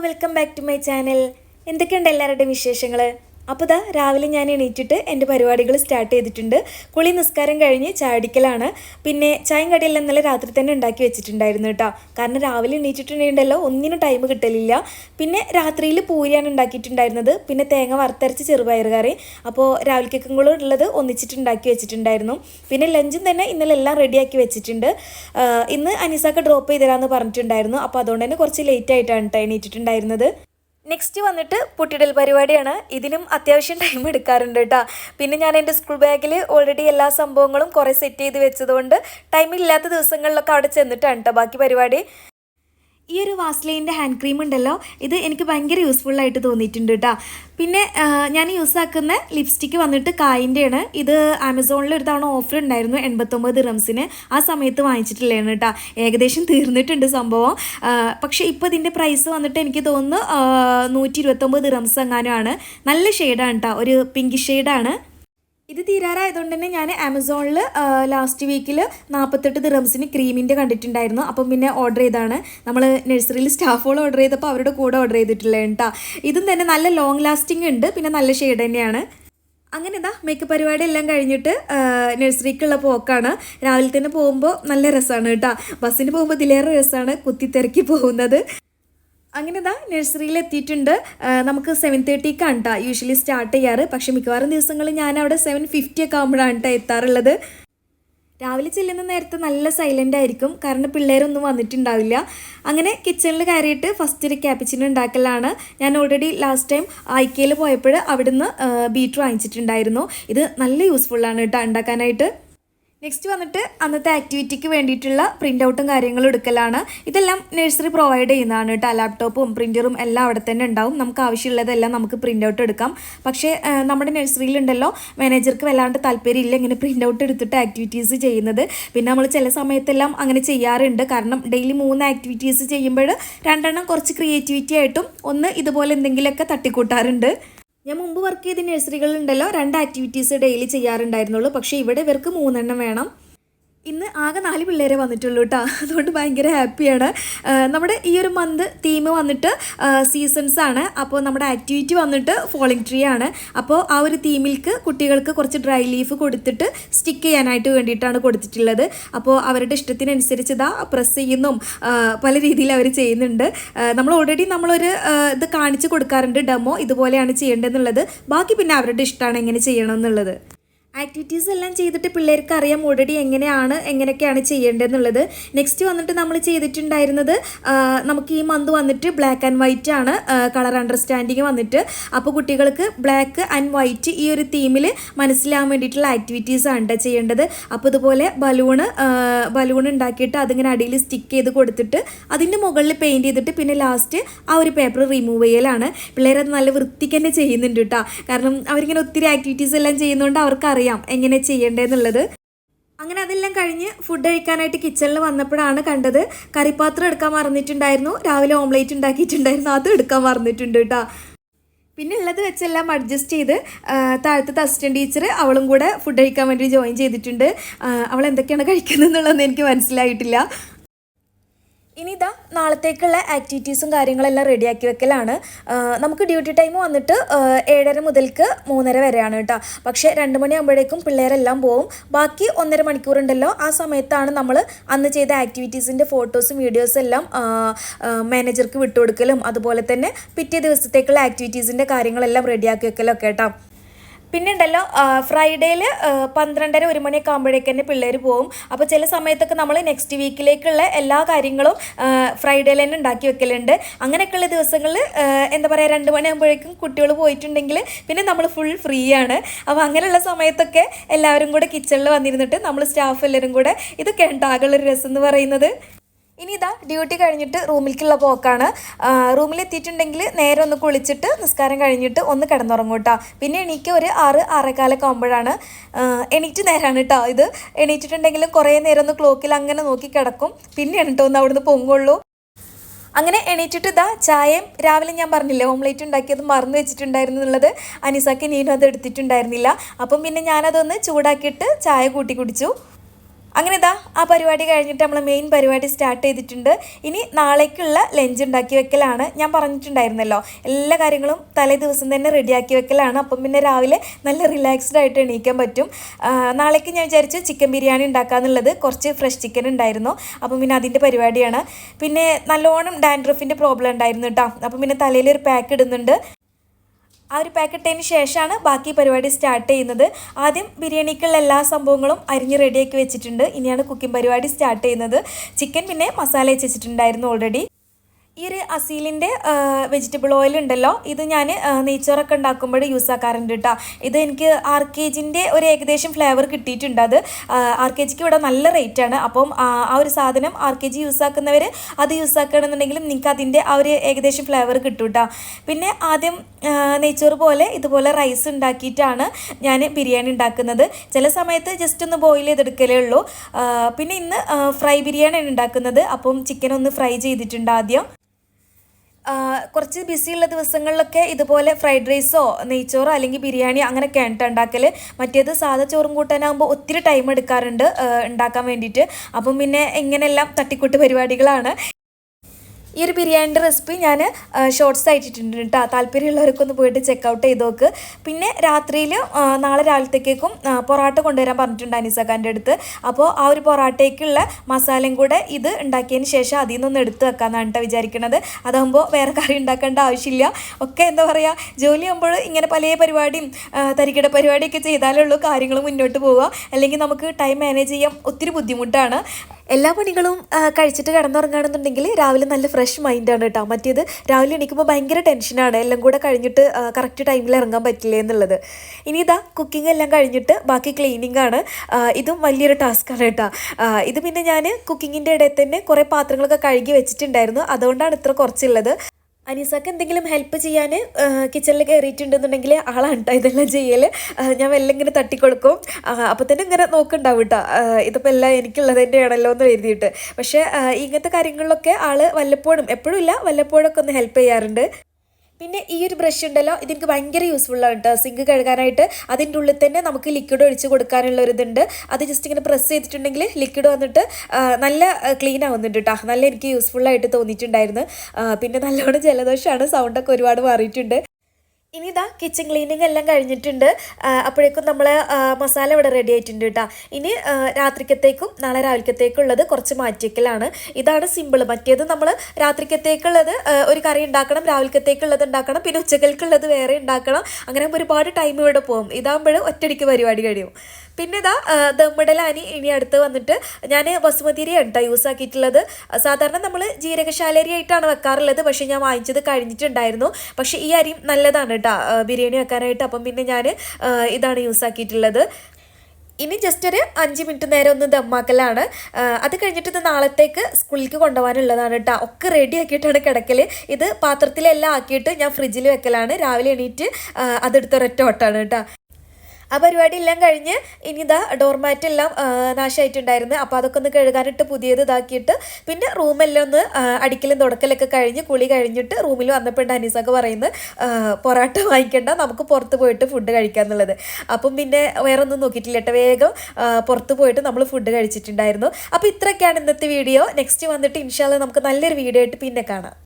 Welcome back to my channel എന്തൊക്കെയുണ്ട് എല്ലാവരുടെയും വിശേഷങ്ങൾ അപ്പോൾ ഇതാ രാവിലെ ഞാൻ എണീറ്റിട്ട് എന്റെ പരിപാടികൾ സ്റ്റാർട്ട് ചെയ്തിട്ടുണ്ട്. കുളി നിസ്കാരം കഴിഞ്ഞ് ചാടിക്കലാണ് പിന്നെ ചായം കടയിൽ ഇന്നലെ രാത്രി തന്നെ ഉണ്ടാക്കി വെച്ചിട്ടുണ്ടായിരുന്നു കേട്ടോ. കാരണം രാവിലെ എണീറ്റിട്ടുണ്ടെങ്കിലോ ഒന്നിനും ടൈം കിട്ടലില്ല. പിന്നെ രാത്രിയിൽ പൂരിയാണ് ഉണ്ടാക്കിയിട്ടുണ്ടായിരുന്നത്. പിന്നെ തേങ്ങ വറുത്തരച്ച് ചെറുപയർ കറി. അപ്പോൾ രാവിലേക്കും കൂടെ ഉള്ളത് ഒന്നിച്ചിട്ട് ഉണ്ടാക്കി വെച്ചിട്ടുണ്ടായിരുന്നു. പിന്നെ ലഞ്ചും തന്നെ ഇന്നലെ എല്ലാം റെഡിയാക്കി വെച്ചിട്ടുണ്ട്. ഇന്ന് അനീസൊക്കെ ഡ്രോപ്പ് ചെയ്ത് തരാമെന്ന് പറഞ്ഞിട്ടുണ്ടായിരുന്നു. അപ്പോൾ അതുകൊണ്ട് തന്നെ കുറച്ച് ലേറ്റ് ആയിട്ടാണ് എണീറ്റിട്ടുണ്ടായിരുന്നത്. നെക്സ്റ്റ് വന്നിട്ട് പൊട്ടിടൽ പരിപാടിയാണ്. ഇതിനും അത്യാവശ്യം ടൈം എടുക്കാറുണ്ട് കേട്ടോ. പിന്നെ ഞാൻ എന്റെ സ്കൂൾ ബാഗിൽ ഓൾറെഡി എല്ലാ സംഭവങ്ങളും കുറേ സെറ്റ് ചെയ്ത് വെച്ചതുകൊണ്ട് ടൈമില്ലാത്ത ദിവസങ്ങളിലൊക്കെ അവിടെ ചെന്നിട്ടാണ് കേട്ടോ ബാക്കി പരിപാടി. ഈ ഒരു വാസ്ലൈന്റെ ഹാൻഡ് ക്രീം ഉണ്ടല്ലോ ഇത് എനിക്ക് ഭയങ്കര യൂസ്ഫുൾ ആയിട്ട് തോന്നിയിട്ടുണ്ട് കേട്ടോ പിന്നെ ഞാൻ യൂസ് ആക്കുന്ന ലിപ്സ്റ്റിക്ക് വന്നിട്ട് കായിന്റെയാണ്. ഇത് ആമസോണിൽ ഒരു തവണ ഓഫർ ഉണ്ടായിരുന്നു എൺപത്തൊമ്പത് റംസിന് ആ സമയത്ത് വാങ്ങിച്ചിട്ടില്ലായിരുന്നു കേട്ടോ ഏകദേശം തീർന്നിട്ടുണ്ട് സംഭവം. പക്ഷേ ഇപ്പോൾ ഇതിന്റെ പ്രൈസ് വന്നിട്ട് എനിക്ക് തോന്നുന്നു നൂറ്റി ഇരുപത്തൊമ്പത് റംസ് എങ്ങാനുമാണ് നല്ല ഷെയ്ഡാണ് കേട്ടോ ഒരു പിങ്ക് ഷെയ്ഡാണ് ഇത് തീരാറായതുകൊണ്ട് തന്നെ ഞാൻ ആമസോണിൽ ലാസ്റ്റ് വീക്കിൽ നാൽപ്പത്തെട്ട് ദിറംസിന് ക്രീമിന്റെ കണ്ടിട്ടുണ്ടായിരുന്നു. അപ്പം പിന്നെ ഓർഡർ ചെയ്താണ് നമ്മൾ നഴ്സറിയിൽ സ്റ്റാഫുകൾ ഓർഡർ ചെയ്തപ്പോൾ അവരുടെ കൂടെ ഓർഡർ ചെയ്തിട്ടില്ല കേട്ടോ ഇതും തന്നെ നല്ല ലോങ് ലാസ്റ്റിംഗ് ഉണ്ട്. പിന്നെ നല്ല ഷെയ്ഡ് തന്നെയാണ്. അങ്ങനെ ഇതാ മേക്കപ്പ് പരിപാടി എല്ലാം കഴിഞ്ഞിട്ട് നഴ്സറിക്കുള്ള പോക്കാണ്. രാവിലെ തന്നെ പോകുമ്പോൾ നല്ല രസമാണ് കേട്ടോ ബസ്സിന് പോകുമ്പോൾ ഇതിലേറെ രസമാണ് കുത്തിത്തിരക്കി പോകുന്നത്. അങ്ങനെ ഇതാ നഴ്സറിയിൽ എത്തിയിട്ടുണ്ട് നമുക്ക് സെവൻ തേർട്ടിക്കാണ് കേട്ടോ യൂഷ്വലി സ്റ്റാർട്ട് ചെയ്യാറ്. പക്ഷേ മിക്കവാറും ദിവസങ്ങളിൽ ഞാൻ അവിടെ സെവൻ ഫിഫ്റ്റി ഒക്കെ ആകുമ്പോഴാണ് കേട്ടോ എത്താറുള്ളത്. രാവിലെ ചെല്ലുന്ന നേരത്തെ നല്ല സൈലന്റ് ആയിരിക്കും. കാരണം പിള്ളേരൊന്നും വന്നിട്ടുണ്ടാവില്ല. അങ്ങനെ കിച്ചണിൽ കയറിയിട്ട് ഫസ്റ്റ് ഒരു ക്യാപ്പിച്ചിന് ഉണ്ടാക്കലാണ്. ഞാൻ ഓൾറെഡി ലാസ്റ്റ് ടൈം ഐക്കയിൽ പോയപ്പോൾ അവിടുന്ന് ബീറ്റ് വാങ്ങിച്ചിട്ടുണ്ടായിരുന്നു. ഇത് നല്ല യൂസ്ഫുള്ളാണ് കേട്ടോ ഉണ്ടാക്കാനായിട്ട്. നെക്സ്റ്റ് വന്നിട്ട് അന്നത്തെ ആക്ടിവിറ്റിക്ക് വേണ്ടിയിട്ടുള്ള പ്രിന്റ് ഔട്ടും കാര്യങ്ങളും എടുക്കലാണ്. ഇതെല്ലാം നഴ്സറി പ്രൊവൈഡ് ചെയ്യുന്നതാണ് കേട്ടോ ലാപ്ടോപ്പും പ്രിന്ററും എല്ലാം അവിടെ തന്നെ ഉണ്ടാവും. നമുക്ക് ആവശ്യമുള്ളതെല്ലാം നമുക്ക് പ്രിന്റ് ഔട്ട് എടുക്കാം. പക്ഷേ നമ്മുടെ നഴ്സറിയിലുണ്ടല്ലോ മാനേജർക്ക് വല്ലാണ്ട് താല്പര്യമില്ല ഇങ്ങനെ പ്രിന്റ് ഔട്ട് എടുത്തിട്ട് ആക്ടിവിറ്റീസ് ചെയ്യുന്നത്. പിന്നെ നമ്മൾ ചില സമയത്തെല്ലാം അങ്ങനെ ചെയ്യാറുണ്ട്. കാരണം ഡെയിലി മൂന്ന് ആക്ടിവിറ്റീസ് ചെയ്യുമ്പോൾ രണ്ടെണ്ണം കുറച്ച് ക്രിയേറ്റിവിറ്റി ആയിട്ടും ഒന്ന് ഇതുപോലെ എന്തെങ്കിലുമൊക്കെ തട്ടിക്കൂട്ടാറുണ്ട്. ഞാൻ മുമ്പ് വർക്ക് ചെയ്ത നഴ്സറികളുണ്ടല്ലോ രണ്ട് ആക്ടിവിറ്റീസ് ഡെയിലി ചെയ്യാറുണ്ടായിരുന്നുള്ളൂ. പക്ഷേ ഇവിടെ ഇവർക്ക് മൂന്നെണ്ണം വേണം. ഇന്ന് ആകെ നാല് പിള്ളേരെ വന്നിട്ടുള്ളൂ കേട്ടോ അതുകൊണ്ട് ഭയങ്കര ഹാപ്പിയാണ്. നമ്മുടെ ഈ ഒരു മന്ത് തീം വന്നിട്ട് സീസൺസ് ആണ്. അപ്പോൾ നമ്മുടെ ആക്ടിവിറ്റി വന്നിട്ട് ഫോളിംഗ് ട്രീ ആണ്. അപ്പോൾ ആ ഒരു തീമിൽക്ക് കുട്ടികൾക്ക് കുറച്ച് ഡ്രൈ ലീഫ് കൊടുത്തിട്ട് സ്റ്റിക്ക് ചെയ്യാനായിട്ട് വേണ്ടിയിട്ടാണ് കൊടുത്തിട്ടുള്ളത്. അപ്പോൾ അവരുടെ ഇഷ്ടത്തിനനുസരിച്ച് ഇതാ പ്രസ് ചെയ്യുന്നും പല രീതിയിൽ അവർ ചെയ്യുന്നുണ്ട്. നമ്മൾ ഓൾറെഡി നമ്മളൊരു ഇത് കാണിച്ചു കൊടുക്കാറുണ്ട് ഡെമോ. ഇതുപോലെയാണ് ചെയ്യേണ്ടതെന്നുള്ളത്. ബാക്കി പിന്നെ അവരുടെ ഇഷ്ടമാണ് എങ്ങനെ ചെയ്യണം എന്നുള്ളത് ആക്ടിവിറ്റീസ് എല്ലാം ചെയ്തിട്ട് പിള്ളേർക്ക് അറിയാം ഓൾറെഡി എങ്ങനെയാണ് എങ്ങനെയൊക്കെയാണ് ചെയ്യേണ്ടതെന്നുള്ളത്. നെക്സ്റ്റ് വന്നിട്ട് നമ്മൾ ചെയ്തിട്ടുണ്ടായിരുന്നത് നമുക്ക് ഈ മന്ത് വന്നിട്ട് ബ്ലാക്ക് ആൻഡ് വൈറ്റ് ആണ് കളർ അണ്ടർസ്റ്റാൻഡിങ് വന്നിട്ട്. അപ്പോൾ കുട്ടികൾക്ക് ബ്ലാക്ക് ആൻഡ് വൈറ്റ് ഈ ഒരു തീമിൽ മനസ്സിലാവാൻ വേണ്ടിയിട്ടുള്ള ആക്ടിവിറ്റീസ് ആണ് ചെയ്യേണ്ടത്. അപ്പോൾ ഇതുപോലെ ബലൂണ് ബലൂൺ ഉണ്ടാക്കിയിട്ട് അതിങ്ങനെ അടിയിൽ സ്റ്റിക്ക് ചെയ്ത് കൊടുത്തിട്ട് അതിന്റെ മുകളിൽ പെയിന്റ് ചെയ്തിട്ട് പിന്നെ ലാസ്റ്റ് ആ ഒരു പേപ്പർ റിമൂവ് ചെയ്യലാണ്. പിള്ളേരത് നല്ല വൃത്തിക്ക് തന്നെ ചെയ്യുന്നുണ്ട് കേട്ടോ കാരണം അവരിങ്ങനെ ഒത്തിരി ആക്ടിവിറ്റീസ് എല്ലാം ചെയ്യുന്നതുകൊണ്ട് അവർക്കറിയാം എങ്ങനെ ചെയ്യേണ്ടതെന്നുള്ളത്. അങ്ങനെ അതെല്ലാം കഴിഞ്ഞ് ഫുഡ് കഴിക്കാനായിട്ട് കിച്ചണിൽ വന്നപ്പോഴാണ് കണ്ടത്. കറിപ്പാത്രം എടുക്കാൻ മറന്നിട്ടുണ്ടായിരുന്നു. രാവിലെ ഓംലേറ്റ് ഉണ്ടാക്കിയിട്ടുണ്ടായിരുന്നു. അതും എടുക്കാൻ മറന്നിട്ടുണ്ട് കേട്ടോ. പിന്നെ ഉള്ളത് വെച്ചെല്ലാം അഡ്ജസ്റ്റ് ചെയ്ത് താഴത്തെ അസിസ്റ്റന്റ് ടീച്ചർ അവളും കൂടെ ഫുഡ് കഴിക്കാൻ വേണ്ടി ജോയിൻ ചെയ്തിട്ടുണ്ട്. അവൾ എന്തൊക്കെയാണ് കഴിക്കുന്നത് എന്നുള്ളതെന്ന് എനിക്ക് മനസ്സിലായിട്ടില്ല. ഇനി ഇതാ നാളത്തേക്കുള്ള ആക്ടിവിറ്റീസും കാര്യങ്ങളെല്ലാം റെഡിയാക്കി വെക്കലാണ്. നമുക്ക് ഡ്യൂട്ടി ടൈം വന്നിട്ട് ഏഴര മുതൽക്ക് മൂന്നര വരെയാണ് കേട്ടോ. പക്ഷേ രണ്ട് മണിയാകുമ്പോഴേക്കും പിള്ളേരെല്ലാം പോവും. ബാക്കി ഒന്നര മണിക്കൂറുണ്ടല്ലോ ആ സമയത്താണ് നമ്മൾ അന്ന് ചെയ്ത ആക്ടിവിറ്റീസിന്റെ ഫോട്ടോസും വീഡിയോസും എല്ലാം മാനേജർക്ക് വിട്ടുകൊടുക്കലും അതുപോലെ തന്നെ പിറ്റേ ദിവസത്തേക്കുള്ള ആക്ടിവിറ്റീസിന്റെ കാര്യങ്ങളെല്ലാം റെഡിയാക്കി വെക്കലൊക്കെ കേട്ടോ. പിന്നെ ഉണ്ടല്ലോ ഫ്രൈഡേയിൽ പന്ത്രണ്ടര ഒരു മണിയൊക്കെ ആകുമ്പോഴേക്ക് തന്നെ പിള്ളേർ പോകും അപ്പോൾ ചില സമയത്തൊക്കെ നമ്മൾ നെക്സ്റ്റ് വീക്കിലേക്കുള്ള എല്ലാ കാര്യങ്ങളും ഫ്രൈഡേയിൽ തന്നെ ഉണ്ടാക്കി വെക്കലുണ്ട്. അങ്ങനെയൊക്കെയുള്ള ദിവസങ്ങളിൽ എന്താ പറയുക രണ്ട് മണിയാകുമ്പോഴേക്കും കുട്ടികൾ പോയിട്ടുണ്ടെങ്കിൽ പിന്നെ നമ്മൾ ഫുൾ ഫ്രീ ആണ്. അപ്പോൾ അങ്ങനെയുള്ള സമയത്തൊക്കെ എല്ലാവരും കൂടെ കിച്ചണിൽ വന്നിരുന്നിട്ട് നമ്മൾ സ്റ്റാഫ് എല്ലാവരും കൂടെ ഇതൊക്കെ ഉണ്ടാകുള്ളൊരു രസം എന്ന് പറയുന്നത്. ഇനി ഇതാ ഡ്യൂട്ടി കഴിഞ്ഞിട്ട് റൂമിലേക്കുള്ള പോക്കാണ്. റൂമിൽ എത്തിയിട്ടുണ്ടെങ്കിൽ നേരെ ഒന്ന് കുളിച്ചിട്ട് നിസ്കാരം കഴിഞ്ഞിട്ട് ഒന്ന് കിടന്നുറങ്ങും കേട്ടോ പിന്നെ എണീക്ക് ഒരു ആറ് ആറേക്കാലൊക്കെ ആകുമ്പോഴാണ് എണീറ്റ് നേരമാണ് കേട്ടോ ഇത്. എണീറ്റിട്ടുണ്ടെങ്കിൽ കുറേ നേരം ഒന്ന് ക്ലോക്കിൽ അങ്ങനെ നോക്കി കിടക്കും. പിന്നെ കേട്ടോ ഒന്ന് അവിടുന്ന് പൊങ്ങുള്ളൂ. അങ്ങനെ എണീറ്റിട്ട് ഇതാ ചായയും രാവിലെ ഞാൻ പറഞ്ഞില്ലേ ഓംലേറ്റ് ഉണ്ടാക്കിയത് മറന്നു വെച്ചിട്ടുണ്ടായിരുന്നു എന്നുള്ളത് അനിസാക്ക് നീനും അത് എടുത്തിട്ടുണ്ടായിരുന്നില്ല. അപ്പം പിന്നെ ഞാനതൊന്ന് ചൂടാക്കിയിട്ട് ചായ കൂട്ടി കുടിച്ചു. അങ്ങനെ ഇതാ ആ പരിപാടി കഴിഞ്ഞിട്ട് നമ്മൾ മെയിൻ പരിപാടി സ്റ്റാർട്ട് ചെയ്തിട്ടുണ്ട്. ഇനി നാളേക്കുള്ള ലഞ്ച് ഉണ്ടാക്കി വെക്കലാണ്. ഞാൻ പറഞ്ഞിട്ടുണ്ടായിരുന്നല്ലോ എല്ലാ കാര്യങ്ങളും തലേ ദിവസം തന്നെ റെഡിയാക്കി വെക്കലാണ്. അപ്പം പിന്നെ രാവിലെ നല്ല റിലാക്സ്ഡ് ആയിട്ട് എണീക്കാൻ പറ്റും. നാളേക്ക് ഞാൻ വിചാരിച്ചു ചിക്കൻ ബിരിയാണി ഉണ്ടാക്കാന്നുള്ളത് കുറച്ച് ഫ്രഷ് ചിക്കൻ ഉണ്ടായിരുന്നു. അപ്പം പിന്നെ അതിന്റെ പരിപാടിയാണ്. പിന്നെ നല്ലോണം ഡാൻഡ്രഫിന്റെ പ്രോബ്ലം ഉണ്ടായിരുന്നു കേട്ടോ അപ്പം പിന്നെ തലയിൽ ഒരു പാക്ക് ഇടുന്നുണ്ട്. ആ ഒരു പാക്കറ്റിന് ശേഷമാണ് ബാക്കി പരിപാടി സ്റ്റാർട്ട് ചെയ്യുന്നത്. ആദ്യം ബിരിയാണിക്കുള്ള എല്ലാ സംഭവങ്ങളും അരിഞ്ഞ് റെഡിയാക്കി വെച്ചിട്ടുണ്ട്. ഇനിയാണ് കുക്കിംഗ് പരിപാടി സ്റ്റാർട്ട് ചെയ്യുന്നത്. ചിക്കൻ പിന്നെ മസാല വെച്ചിട്ടുണ്ടായിരുന്നു ഓൾറെഡി ഈ ഒരു അസീലിന്റെ വെജിറ്റബിൾ ഓയിൽ ഉണ്ടല്ലോ ഇത് ഞാൻ നെയ്ച്ചോറൊക്കെ ഉണ്ടാക്കുമ്പോൾ യൂസ് ആക്കാറുണ്ട് കേട്ടോ ഇത് എനിക്ക് ആർ കെ ജിന്റെ ഒരു ഏകദേശം ഫ്ലേവർ കിട്ടിയിട്ടുണ്ട് അത്. ആർ കെ ജിക്ക് ഇവിടെ നല്ല റേറ്റ് ആണ്. അപ്പം ആ ഒരു സാധനം ആർ കെ ജി യൂസ് ആക്കുന്നവർ അത് യൂസ് ആക്കുകയാണെന്നുണ്ടെങ്കിലും നിങ്ങൾക്ക് അതിന്റെ ആ ഒരു ഏകദേശം ഫ്ലേവർ കിട്ടും കേട്ടോ പിന്നെ ആദ്യം നെയ്ച്ചോറ് പോലെ ഇതുപോലെ റൈസ് ഉണ്ടാക്കിയിട്ടാണ് ഞാൻ ബിരിയാണി ഉണ്ടാക്കുന്നത്. ചില സമയത്ത് ജസ്റ്റ് ഒന്ന് ബോയിൽ ചെയ്തെടുക്കലേ ഉള്ളൂ. പിന്നെ ഇന്ന് ഫ്രൈ ബിരിയാണിയാണ് ഉണ്ടാക്കുന്നത്. അപ്പം ചിക്കൻ ഒന്ന് ഫ്രൈ ചെയ്തിട്ടുണ്ട് ആദ്യം. കുറച്ച് ബിസിയുള്ള ദിവസങ്ങളിലൊക്കെ ഇതുപോലെ ഫ്രൈഡ് റൈസോ നെയ്ച്ചോറോ അല്ലെങ്കിൽ ബിരിയാണി അങ്ങനെയൊക്കെയാണ് കേട്ടോ ഉണ്ടാക്കൽ മറ്റേത് സാധാ ചോറും കൂട്ടാനാകുമ്പോൾ ഒത്തിരി ടൈം എടുക്കാറുണ്ട് ഉണ്ടാക്കാൻ വേണ്ടിയിട്ട്. അപ്പം പിന്നെ ഇങ്ങനെയെല്ലാം തട്ടിക്കൂട്ട് പരിപാടികളാണ്. ഈ ഒരു ബിരിയാണിന്റെ റെസിപ്പി ഞാൻ ഷോർട്സ് ആയിട്ടിട്ടുണ്ട് കേട്ടോ താല്പര്യമുള്ളവരൊക്കെ ഒന്ന് പോയിട്ട് ചെക്ക് ഔട്ട് ചെയ്ത് നോക്ക്. പിന്നെ രാത്രിയിൽ നാളെ രാവിലത്തേക്കും പൊറോട്ട കൊണ്ടുവരാൻ പറഞ്ഞിട്ടുണ്ട് അനീസക്കാന്റെ അടുത്ത്. അപ്പോൾ ആ ഒരു പൊറാട്ടയ്ക്കുള്ള മസാലയും കൂടെ ഇത് ഉണ്ടാക്കിയതിന് ശേഷം അതിൽ നിന്നൊന്ന് എടുത്ത് വെക്കാമെന്നാണ് കേട്ടോ വിചാരിക്കുന്നത് അതാകുമ്പോൾ വേറെ കറി ഉണ്ടാക്കേണ്ട ആവശ്യമില്ല. ഒക്കെ എന്താ പറയുക ജോലി ആകുമ്പോൾ ഇങ്ങനെ പല പരിപാടിയും തരികിട പരിപാടിയൊക്കെ ചെയ്താലേ ഉള്ളൂ കാര്യങ്ങൾ മുന്നോട്ട് പോവുക. അല്ലെങ്കിൽ നമുക്ക് ടൈം മാനേജ് ചെയ്യാൻ ഒത്തിരി ബുദ്ധിമുട്ടാണ്. എല്ലാ പണികളും കഴിച്ചിട്ട് കിടന്നുറങ്ങുകയാണെന്നുണ്ടെങ്കിൽ രാവിലെ നല്ല ഫ്രഷ് മൈൻഡാണ് കേട്ടോ. മറ്റേത് രാവിലെ എണീക്കുമ്പോൾ ഭയങ്കര ടെൻഷനാണ് എല്ലാം കൂടെ കഴിഞ്ഞിട്ട് കറക്റ്റ് ടൈമിൽ ഇറങ്ങാൻ പറ്റില്ല എന്നുള്ളത്. ഇനി ഇതാ കുക്കിംഗ് എല്ലാം കഴിഞ്ഞിട്ട് ബാക്കി ക്ലീനിങ് ആണ്. ഇതും വലിയൊരു ടാസ്ക്കാണ് കേട്ടോ. ഇത് പിന്നെ ഞാൻ കുക്കിങ്ങിന്റെ ഇടയിൽ തന്നെ കുറേ പാത്രങ്ങളൊക്കെ കഴുകി വെച്ചിട്ടുണ്ടായിരുന്നു. അതുകൊണ്ടാണ് ഇത്ര കുറച്ചുള്ളത്. അനീസക്ക് എന്തെങ്കിലും ഹെൽപ്പ് ചെയ്യാൻ കിച്ചണിൽ കയറിയിട്ടുണ്ടെന്നുണ്ടെങ്കിൽ ആളാണ് കേട്ടോ ഇതെല്ലാം ചെയ്യൽ ഞാൻ വെല്ലം ഇങ്ങനെ തട്ടിക്കൊടുക്കും. അപ്പോൾ തന്നെ ഇങ്ങനെ നോക്കുന്നുണ്ടാവും കേട്ടോ ഇതിപ്പോൾ എല്ലാം എനിക്കുള്ളത് തന്നെയാണല്ലോ എന്ന് എഴുതിയിട്ട് പക്ഷേ ഇങ്ങനത്തെ കാര്യങ്ങളിലൊക്കെ ആൾ വല്ലപ്പോഴും എപ്പോഴും ഇല്ല വല്ലപ്പോഴൊക്കെ ഒന്ന് ഹെൽപ്പ് ചെയ്യാറുണ്ട്. പിന്നെ ഈ ഒരു ബ്രഷ് ഉണ്ടല്ലോ ഇതെനിക്ക് ഭയങ്കര ആണ് കേട്ടോ സിങ്ക് കഴുകാനായിട്ട് അതിന്റെ ഉള്ളിൽ തന്നെ നമുക്ക് ലിക്വിഡ് ഒഴിച്ച് കൊടുക്കാനുള്ള ഒരു ഇതുണ്ട്. അത് ജസ്റ്റ് ഇങ്ങനെ പ്രസ് ചെയ്തിട്ടുണ്ടെങ്കിൽ ലിക്വിഡ് വന്നിട്ട് നല്ല ക്ലീൻ ആവുന്നുണ്ട് കേട്ടോ നല്ല എനിക്ക് യൂസ്ഫുള്ളായിട്ട് തോന്നിയിട്ടുണ്ടായിരുന്നു. പിന്നെ നല്ലോണം ജലദോഷമാണ് സൗണ്ടൊക്കെ ഒരുപാട് മാറിയിട്ടുണ്ട്. ഇനി ഇതാ കിച്ചൺ ക്ലീനിങ് എല്ലാം കഴിഞ്ഞിട്ടുണ്ട്. അപ്പോഴേക്കും നമ്മൾ മസാല ഇവിടെ റെഡി ആയിട്ടുണ്ട് കേട്ടോ ഇനി രാത്രിക്കത്തേക്കും നാളെ രാവിലത്തേക്കും ഉള്ളത് കുറച്ച് മാറ്റിക്കലാണ് ഇതാണ് സിമ്പിൾ മറ്റേത് നമ്മൾ രാത്രിക്കത്തേക്കുള്ളത് ഒരു കറി ഉണ്ടാക്കണം രാവിലത്തേക്കുള്ളത് ഉണ്ടാക്കണം പിന്നെ ഉച്ചക്കൽക്കുള്ളത് വേറെ ഉണ്ടാക്കണം. അങ്ങനെ ഒരുപാട് ടൈം ഇവിടെ പോകും. ഇതാകുമ്പോൾ ഒറ്റടിക്ക് പരിപാടി കഴിയും. പിന്നെ ഇതാ ദമ്മിടലാനി ഇനി അടുത്ത് വന്നിട്ട് ഞാൻ ബസുമതി അരിയാണ് കേട്ടോ യൂസ് ആക്കിയിട്ടുള്ളത്. സാധാരണ നമ്മൾ ജീരകശാലരി ആയിട്ടാണ് വെക്കാറുള്ളത്. പക്ഷേ ഞാൻ വാങ്ങിച്ചത് കഴിഞ്ഞിട്ടുണ്ടായിരുന്നു. പക്ഷേ ഈ അരിയും നല്ലതാണ് കേട്ടോ ബിരിയാണി വെക്കാനായിട്ട് അപ്പം പിന്നെ ഞാൻ ഇതാണ് യൂസ് ആക്കിയിട്ടുള്ളത്. ഇനി ജസ്റ്റ് ഒരു അഞ്ച് മിനിറ്റ് നേരം ഒന്ന് ദമ്മാക്കലാണ്. അത് കഴിഞ്ഞിട്ട് ഇത് നാളത്തേക്ക് സ്കൂളിലേക്ക് കൊണ്ടുപോകാനുള്ളതാണ് കേട്ടോ ഒക്കെ റെഡി ആക്കിയിട്ടാണ് കിടക്കൽ ഇത് പാത്രത്തിലെല്ലാം ആക്കിയിട്ട് ഞാൻ ഫ്രിഡ്ജിൽ വെക്കലാണ്. രാവിലെ എണീറ്റ് അതെടുത്തൊരൊറ്റ ഓട്ടമാണ് കേട്ടോ ആ പരിപാടി എല്ലാം കഴിഞ്ഞ് ഇനി ഇതാ ഡോർമാറ്റ് എല്ലാം ആ, നാശമായിട്ടുണ്ടായിരുന്നു അപ്പോൾ അതൊക്കെ ഒന്ന് കഴുകാനിട്ട് പുതിയത് ഇതാക്കിയിട്ട് പിന്നെ റൂമെല്ലാം ഒന്ന് അടിക്കലും തുടക്കലൊക്കെ കഴിഞ്ഞ് കുളി കഴിഞ്ഞിട്ട് റൂമിൽ വന്നപ്പോൾ അനീസൊക്കെ പറയുന്നത് പൊറോട്ട വാങ്ങിക്കേണ്ട നമുക്ക് പുറത്ത് പോയിട്ട് ഫുഡ് കഴിക്കാം എന്നുള്ളത്. അപ്പം പിന്നെ വേറെ ഒന്നും നോക്കിയിട്ടില്ല കേട്ടോ. വേഗം പുറത്ത് പോയിട്ട് നമ്മൾ ഫുഡ് കഴിച്ചിട്ടുണ്ടായിരുന്നു. അപ്പോൾ ഇത്രയൊക്കെയാണ് ഇന്നത്തെ വീഡിയോ. നെക്സ്റ്റ് വന്നിട്ട് ഇൻഷാല്ല നമുക്ക് നല്ലൊരു വീഡിയോ ആയിട്ട് പിന്നെ കാണാം.